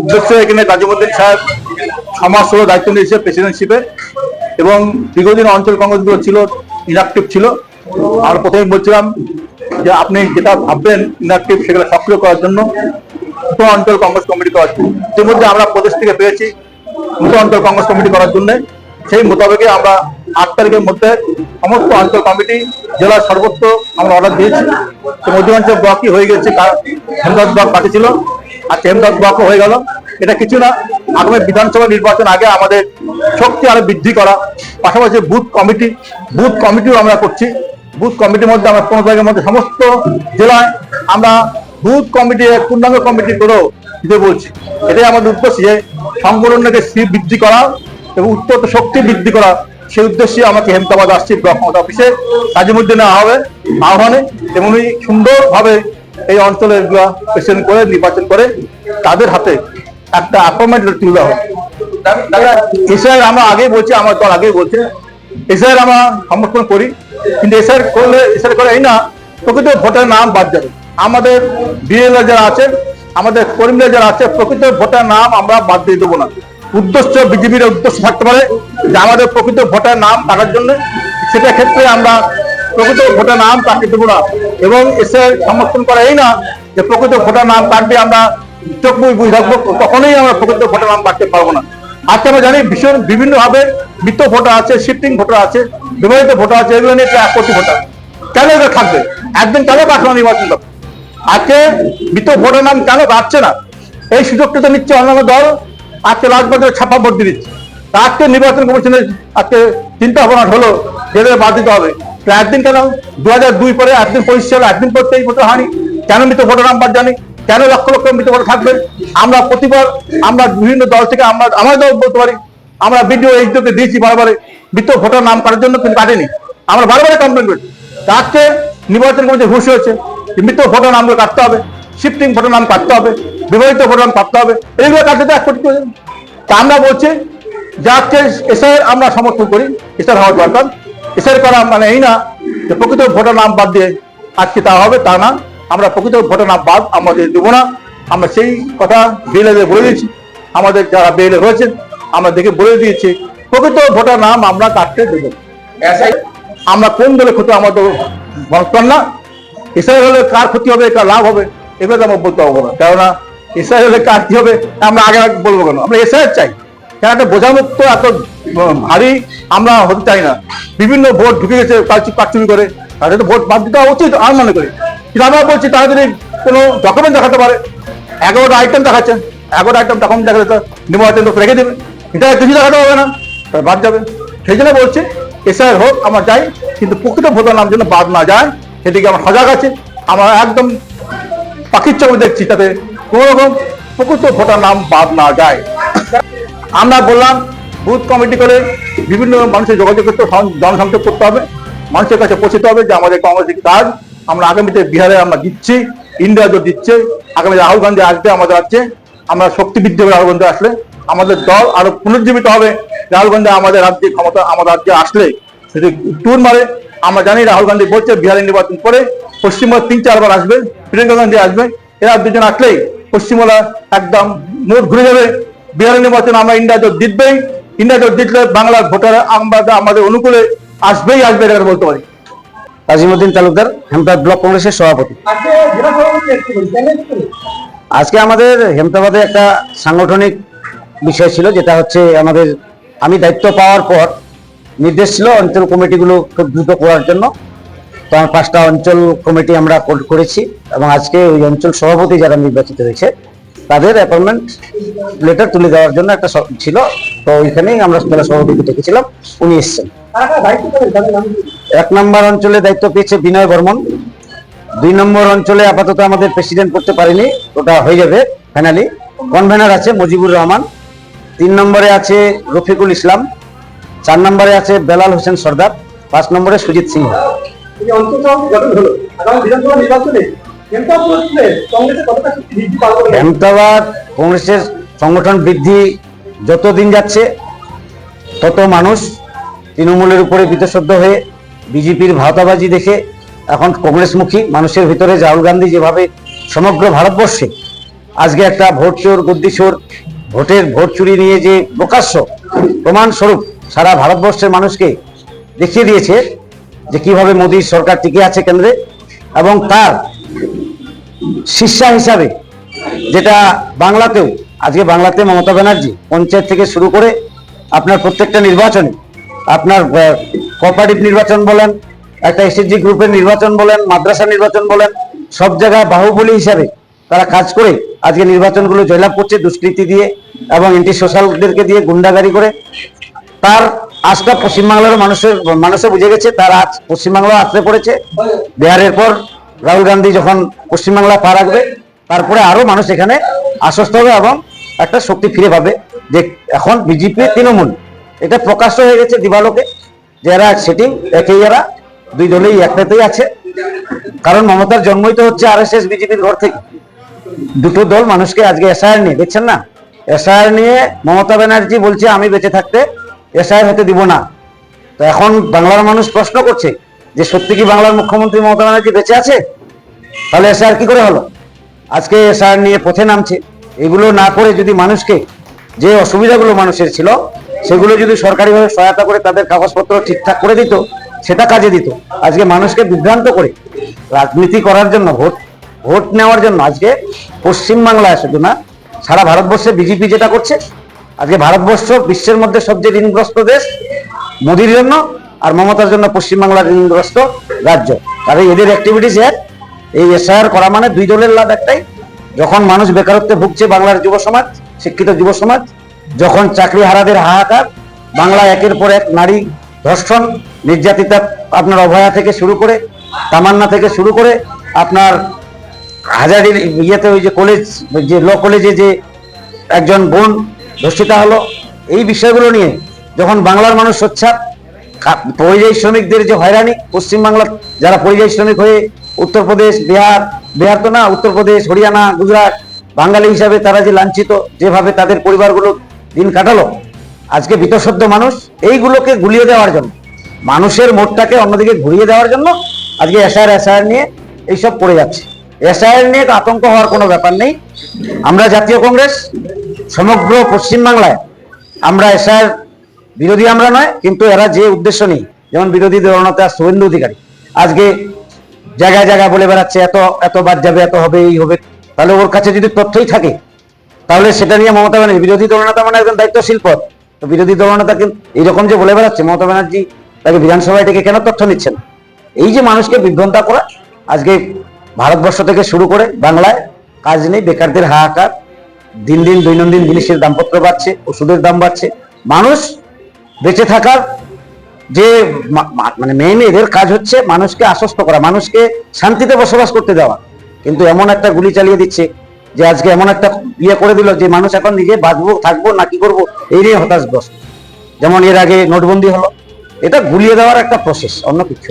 উদ্দেশ্য এখানে নাজিমুদ্দিন সাহেব সমাজ সেবা দায়িত্ব নিয়েছে প্রেসিডেন্টশিপে এবং দীর্ঘদিন অঞ্চল কংগ্রেসগুলো ছিল ইনঅ্যাক্টিভ ছিল। আর প্রথমে বলছিলাম যে আপনি যেটা ভাববেন ইনঅ্যাক্টিভ সেগুলো সক্রিয় করার জন্য নতুন অঞ্চল কংগ্রেস কমিটি করার জন্য ইতিমধ্যে আমরা প্রদেশ থেকে পেয়েছি নতুন অঞ্চল কংগ্রেস কমিটি করার জন্য। সেই মোতাবেকে আমরা আট তারিখের মধ্যে সমস্ত অঞ্চল কমিটি, জেলার সর্বত্র আমরা অর্ডার দিয়েছি। মধ্যমাঞ্চল ব্লকই হয়ে গেছে ব্লক আর হেমদাস ব্লকও হয়ে গেল। এটা কিছু না, আগামী বিধানসভা নির্বাচন আগে আমাদের শক্তি আরও বৃদ্ধি করা। পাশাপাশি বুথ কমিটি, বুথ কমিটিও আমরা করছি। বুথ কমিটির মধ্যে আমরা পনেরো তারিখের মধ্যে সমস্ত জেলায় আমরা বুথ কমিটি, পূর্ণাঙ্গ কমিটি করেও দিতে বলছি। এটাই আমাদের উদ্দেশ্য যে সংগঠনকে স্থির বৃদ্ধি করা এবং উত্তর শক্তি বৃদ্ধি করা। সেই উদ্দেশ্যে আমাকে হেমতাবাদ আসছি ব্লক অফিসে। কাজীমুদ্দিনে হবে আহ্বানে তেমনি সুন্দরভাবে এই অঞ্চলে এগুলা প্রেসিডেন্ট করে, নির্বাচন করে, তাদের হাতে একটা অ্যাপয়েন্টমেন্ট তুলে হবে এসআইয়ের আমরা আগেই বলছি, আমার দল আগেই বলছে এসআইয়ের আমরা সমর্থন করি, কিন্তু এসআইয়ের করলে এসআইয়ের করে এই না, প্রকৃত ভোটার নাম বাদ যাবে। আমাদের বিএল যারা আছে, আমাদের কর্মীরা যারা আছে, প্রকৃত ভোটার নাম আমরা বাদ দিয়ে দেবো না। উদ্দেশ্য বিজেপির উদ্দেশ্য থাকতে পারে যে আমাদের প্রকৃত ভোটার নাম কাটার জন্য। সেটা ক্ষেত্রে আমরা প্রকৃত ভোটার নাম কাটতে দেবো না। এবং এসে সমর্থন করা এই না যে প্রকৃত ভোটার নাম কাটবে আমরা চোখ বুঝে থাকব কখনোই আমরা প্রকৃত ভোটার নাম কাটতে পারব না। আজকে আমরা জানি ভীষণ বিভিন্ন ভাবে মৃত ভোটার আছে, শিফটিং ভোটার আছে, বিবাহিত ভোটার আছে, এগুলো নিয়ে এক কোটি ভোটার। কেন এগুলো থাকবে? একদিন কেন কাটলো নির্বাচন করবে? আজকে মৃত ভোটার নাম কেন কাটছে না? এই সুযোগটা তো নিচ্ছে অন্যান্য দল। আজকে রাজবাজারে ছাপা ভোট দিচ্ছে। আজকে নির্বাচন কমিশনের আজকে চিন্তা ভাবনা হলো যেদের বাদ দিতে হবে। একদিন কেন? দু হাজার দুই পরে একদিন পরিষ্কার একদিন পর এই ভোটার হয়নি। কেন মৃত ভোটার নাম্বার জানি? কেন লক্ষ লক্ষ মৃত ভোটার থাকবে? আমরা প্রতিবার, আমরা বিভিন্ন দল থেকে, আমরা, আমার দল বলতে পারি, আমরা ভিডিও এইচডিওকে দিয়েছি বারবারে। মৃত ভোটার নাম কাটার জন্য কিন্তু কাটেনি। আমরা বারবারে কমপ্লেন তা আজকে নির্বাচন কমিশন ঘুষ হয়েছে মৃত ভোটার নামগুলো কাটতে হবে শিফটিং ভোটার নাম কাটতে হবে, বিবাহিত ভোটার নাম কাটতে হবে। এইগুলো কাটতে তো এক কোটি করে। তা আমরা বলছি, যে আজকে এসআই আমরা সমর্থন করি এসআর হওয়ার দরকার। এসআই করা মানে এই না যে প্রকৃত ভোটার নাম বাদ দিয়ে আজকে তা হবে তা না। আমরা প্রকৃত ভোটার নাম বাদ আমাদের দেবো না। আমরা সেই কথা বিএলএ বলে দিয়েছি। আমাদের যারা বিএলএ রয়েছেন আমরা দেখে বলে দিয়েছি প্রকৃত ভোটার নাম আমরা কাটতে দেবো। আমরা কোন দলে ক্ষতি আমাদের বর্তমান না। ইসরায়েল হলে কার ক্ষতি হবে কার লাভ হবে এগুলো তো আমরা বলতে পারব না। কেননা ইসরায়েল হলে কার কি হবে আমরা আগে আগে বলব কেন? আমরা ইসরায়েল চাই। কেন একটা বোঝামুক্ত এত ভারী আমরা হতে চাই না। বিভিন্ন ভোট ঢুকে গেছে কারচুপি করে। তাদের তো ভোট বাদ দিতে উচিত আমি মনে করি। কিন্তু আমরা বলছি, তারা যদি কোনো ডকুমেন্ট দেখাতে পারে, এগারোটা আইটেম দেখাচ্ছে, এগারোটা আইটেম ডকুমেন্ট দেখালে তো নির্বাচন তো রেখে দেবে। এটা কিছু দেখাতে হবে না তারা বাদ যাবে। সেই জন্য বলছে এসআই হোক, আমরা চাই কিন্তু প্রকৃত ভোটার নাম যেন বাদ না যায়, সেদিকে আমার সজাগ আছে। আমরা একদম পাখির চোখে দেখছি, তাতে কোনো রকম প্রকৃত ভোটার নাম বাদ না যায়। আমরা বললাম বুথ কমিটি করে বিভিন্ন মানুষের যোগাযোগ করতে জনসংযোগ করতে হবে। মানুষের কাছে পৌঁছতে হবে যে আমাদের কংগ্রেসের কাজ, আমরা আগামীতে বিহারে আমরা দিচ্ছি, ইন্ডিয়া জোট দিচ্ছে, আগামী রাহুল গান্ধী আসবে আমাদের আছে আমরা শক্তি বৃদ্ধি হবে রাহুল গান্ধী আসলে, আমাদের দল আরও পুনর্জীবিত হবে। রাহুল গান্ধী আমাদের রাজ্যে ক্ষমতা, আমাদের রাজ্যে আসলে যদি টুর মারে। আমরা জানি রাহুল গান্ধী বলছে, বিহারে নির্বাচন করে পশ্চিমবঙ্গ তিন, চারবার আসবে, প্রিয়াঙ্কা গান্ধী আসবে, এরা দুজন আসলেই পশ্চিমবঙ্গ একদম মোট ঘুরে যাবে। বিহারে নির্বাচন আমরা ইন্ডিয়া জোট জিতবেই। ইন্ডিয়া জোট জিতলে বাংলার ভোটার আমাদের অনুকূলে আসবেই, আসবে এটা বলতে পারি। আজিমুদ্দিন তালুকদার, হেমতাবাদ ব্লক কংগ্রেসের সভাপতি। আজকে আমাদের হেমতাবাদে একটা সাংগঠনিক বিষয় ছিল, যেটা হচ্ছে আমাদের আমি দায়িত্ব পাওয়ার পর নির্দেশ ছিল অঞ্চল কমিটিগুলো খুব দ্রুত করার জন্য। তো আমার পাঁচটা অঞ্চল কমিটি আমরা কর- করেছি এবং আজকে ওই অঞ্চল সভাপতি যারা নির্বাচিত হয়েছে তাদের অ্যাপয়েন্টমেন্ট লেটার তুলে দেওয়ার জন্য একটা ছিল। তো ওইখানেই আমরা জেলা সভাপতিকে ডেকেছিলাম উনি এসছেন। এক নম্বর অঞ্চলে দায়িত্ব পেয়েছে বিনয় বর্মন। দুই নম্বর অঞ্চলে আপাতত আমাদের প্রেসিডেন্ট করতে পারিনি, ওটা হয়ে যাবে ফাইনালি কনভেনার আছে মুজিবুর রহমান। তিন নম্বরে আছে রফিকুল ইসলাম। চার নম্বরে আছে বেলাল হোসেন সর্দার। পাঁচ নম্বরে সুজিত সিংহ। হেমতাবাদ কংগ্রেসের সংগঠন বৃদ্ধি যত দিন যাচ্ছে, তত মানুষ তৃণমূলের উপরে বিতশ্রদ্ধ হয়ে বিজেপির ভাওতাবাজি দেখে এখন কংগ্রেসমুখী, মানুষের ভিতরে রাহুল গান্ধী যেভাবে সমগ্র ভারতবর্ষে আজকে একটা ভোট চোর চোর ভোটের ভোট চুরি নিয়ে যে প্রকাশ্য প্রমাণস্বরূপ সারা ভারতবর্ষের মানুষকে দেখিয়ে দিয়েছে যে কীভাবে মোদীর সরকার টিকে আছে কেন্দ্রে এবং তার শিষ্যা হিসাবে, যেটা বাংলাতেও, আজকে বাংলাতে মমতা ব্যানার্জি পঞ্চায়েত থেকে শুরু করে আপনার প্রত্যেকটা নির্বাচনে, আপনার কোঅপারেটিভ নির্বাচন বলেন, একটা এসএসজি গ্রুপের নির্বাচন বলেন, মাদ্রাসা নির্বাচন বলেন, সব জায়গায় বাহুবলী হিসাবে তারা কাজ করে আজকে নির্বাচনগুলো জয়লাভ করছে দুষ্কৃতি দিয়ে এবং এন্টি সোশ্যালদেরকে দিয়ে গুন্ডাগারি করে। তার আজটা পশ্চিমবাংলার মানুষের, মানুষে বুঝে গেছে, তার আজ পশ্চিমবাংলা আসতে পড়েছে। বিহারের পর রাহুল গান্ধী যখন পশ্চিমবাংলা পা রাখবে, তারপরে আরও মানুষ এখানে আশ্বস্ত হবে এবং একটা শক্তি ফিরে পাবে যে এখন বিজেপি, তৃণমূল, এটা প্রকাশ্য হয়ে গেছে দিবালোকে, যে এরা সেটিং, একই এরা, দুই দলেই একটাতেই আছে। কারণ মমতার জন্মই তো হচ্ছে আর এস এস বিজেপির ঘর থেকে। দুটো দল মানুষকে আজকে এসআইআর নিয়ে, দেখছেন না? এসআইআর নিয়ে মমতা ব্যানার্জি বলছে, আমি বেঁচে থাকতে এসআইআর হতে দিব না। তো এখন বাংলার মানুষ প্রশ্ন করছে যে, সত্যি কি বাংলার মুখ্যমন্ত্রী মমতা ব্যানার্জি বেঁচে আছে? তাহলে এসআইআর কি করে হলো? আজকে এসআইআর নিয়ে পথে নামছে। এগুলো না করে যদি মানুষকে যে অসুবিধাগুলো মানুষের ছিল, সেগুলো যদি সরকারিভাবে সহায়তা করে তাদের কাগজপত্র ঠিকঠাক করে দিত, সেটা কাজে দিত। আজকে মানুষকে বিভ্রান্ত করে রাজনীতি করার জন্য, ভোট ভোট নেওয়ার জন্য আজকে পশ্চিমবাংলায় শুধু না, সারা ভারতবর্ষে বিজেপি যেটা করছে, আজকে ভারতবর্ষ বিশ্বের মধ্যে সবচেয়ে ঋণগ্রস্ত দেশ, মোদির জন্য আর মমতার জন্য পশ্চিমবাংলার ঋণগ্রস্ত রাজ্য। কারণ এদের অ্যাক্টিভিটিস এর এই এসআইআর করা মানে দুই দলের লাভ একটাই। যখন মানুষ বেকারত্বে ভুগছে বাংলার যুব সমাজ, শিক্ষিত যুব সমাজ, যখন চাকরি হারাদের হাহাকার বাংলা একের পর এক নারী ধর্ষণ, নির্যাতিতা আপনার অভয়া থেকে শুরু করে, তামান্না থেকে শুরু করে, আপনার হাজারির ইয়েতে ওই যে কলেজ, যে ল কলেজে যে একজন বোন ধর্ষিতা হলো, এই বিষয়গুলো নিয়ে যখন বাংলার মানুষ সোচ্চার পরিযায়ী শ্রমিকদের যে হয়রানি, পশ্চিমবাংলার যারা পরিযায়ী শ্রমিক হয়ে উত্তরপ্রদেশ, বিহার বিহার তো না উত্তরপ্রদেশ, হরিয়ানা, গুজরাট, বাঙালি হিসাবে তারা যে লাঞ্ছিত, যেভাবে তাদের পরিবারগুলো দিন কাটালো, আজকে বিতঃসদ্য মানুষ, এইগুলোকে গুলিয়ে দেওয়ার জন্য, মানুষের মোটটাকে অন্যদিকে ঘুরিয়ে দেওয়ার জন্য আজকে এসআর এসআর নিয়ে এইসব পড়ে যাচ্ছে। এসআইআর নিয়ে আতঙ্ক হওয়ার কোনো ব্যাপার নেই। আমরা জাতীয় কংগ্রেস, সমগ্র পশ্চিমবাংলায় আমরা এসআইআর বিরোধী আমরা নয়, কিন্তু এরা যে উদ্দেশ্য নেই যেমন বিরোধী দলনেতা শুভেন্দু অধিকারী, আজকে জায়গায় জায়গায় বলে বেড়াচ্ছে, এত এত বাদ যাবে, এত হবে, এই হবে। তাহলে ওর কাছে যদি তথ্যই থাকে, তাহলে সেটা নিয়ে মমতা ব্যানার্জি, বিরোধী দলনেতা মানে একজন দায়িত্বশীল পদ তো বিরোধী দলনেতা কিন্তু এইরকম যে বলে বেড়াচ্ছে, মমতা ব্যানার্জি তাকে বিধানসভায় ডেকে কেন তথ্য নিচ্ছেন? এই যে মানুষকে বিভ্রান্ত করা, আজকে ভারতবর্ষ থেকে শুরু করে বাংলায় কাজ নেই, বেকারদের হাহাকার, দিন দিন দৈনন্দিন জিনিসের দামপত্র বাড়ছে, ওষুধের দাম বাড়ছে। মানুষ বেঁচে থাকার যে মানে মেইন এদের কাজ হচ্ছে মানুষকে আশ্বস্ত করা, মানুষকে শান্তিতে বসবাস করতে দেওয়া। কিন্তু এমন একটা গুলি চালিয়ে দিচ্ছে যে আজকে এমন একটা ইয়ে করে দিল যে মানুষ এখন নিজে বাঁচবো, থাকব না কি করব, এই নিয়ে হতাশগ্রস্ত। যেমন এর আগে নোটবন্দি হলো। এটা গুলিয়ে দেওয়ার একটা প্রসেস অন্য কিছু।